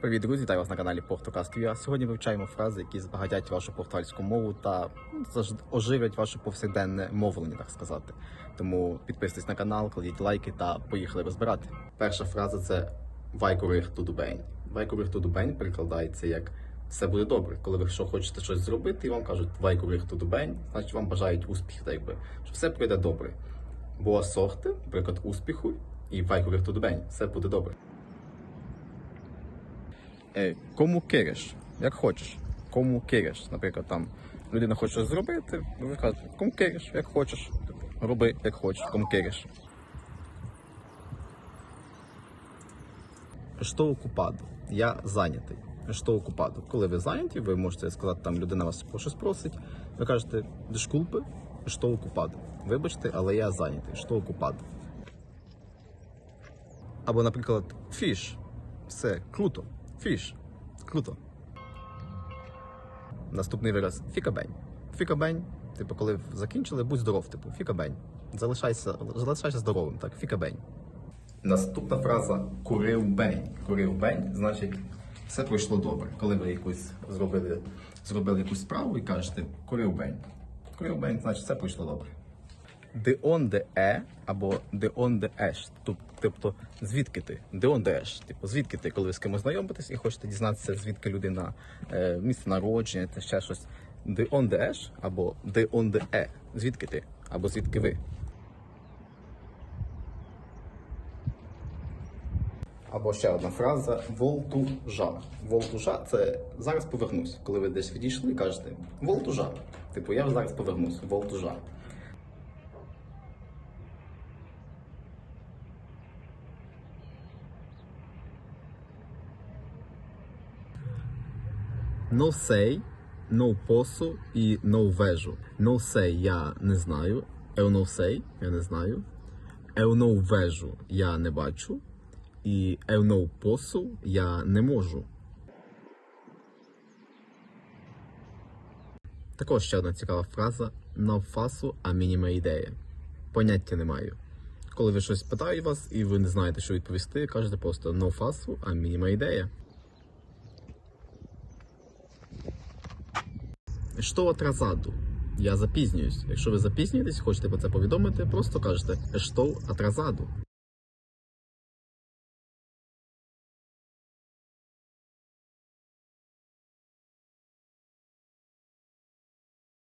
Привіт, друзі! Вітаю вас на каналі Портокаст.ua. Сьогодні вивчаємо фрази, які збагатять вашу португальську мову та ну, оживлять ваше повсякденне мовлення, так сказати. Тому підписуйтесь на канал, кладіть лайки та поїхали розбирати. Перша фраза це «Vai correr tudo bem». «Vai correr tudo bem» перекладається як все буде добре. Коли ви що хочете щось зробити, і вам кажуть «Vai correr tudo bem», значить вам бажають успіху, так якби, що все пройде добре. Boa sorte, наприклад, успіху, і «Vai correr tudo bem», все буде добре. Е, кому кереш, як хочеш. Кому кереш. Наприклад, там людина хоче щось зробити, ви кажете, кому кереш, як хочеш. Роби, як хочеш, кому кереш. Що окупаду? Я зайнятий. Що окупаду? Коли ви зайняті, ви можете сказати, там людина вас про щось просить, ви кажете, дешкулпи, що окупаду. Вибачте, але я зайнятий. Що окупаду? Або, наприклад, фіш. Все круто. Фіш. Круто. Наступний вираз фікабень. Фікабень. Типу, коли закінчили, будь здоров, типу, фікабень. Залишайся, залишайся здоровим, так, фікабень. Наступна фраза курив бень. Курив бень, значить, все пройшло добре. Коли ви якусь зробили, зробили якусь справу і кажете курив бень. Курив бень, значить, все пройшло добре. Де он де е або де он де еш. Тоб- Тобто, звідки ти? Де он де еш? Типу, звідки ти, коли ви з кимось знайомитесь і хочете дізнатися, звідки людина, е, місце народження та ще щось. Де он де еш або де он де е. Звідки ти? Або звідки ви? Або ще одна фраза волтужа. Волтужа це зараз повернусь. Коли ви десь відійшли, кажете волтужа. Типу, я зараз повернусь. Волтужа. No sei, no posso і no vejo. No sei я не знаю. Eu não sei, я не знаю. Eu não vejo, я не бачу. І eu não posso, я не можу. Також ще одна цікава фраза «Non faço a mínima ideia». Поняття не маю. Коли ви щось питають вас і ви не знаєте, що відповісти, кажете просто «Non faço a mínima ideia». Що атразаду. Я запізнююсь. Якщо ви запізнюєтесь, хочете про це повідомити, просто кажете ештов atrasado».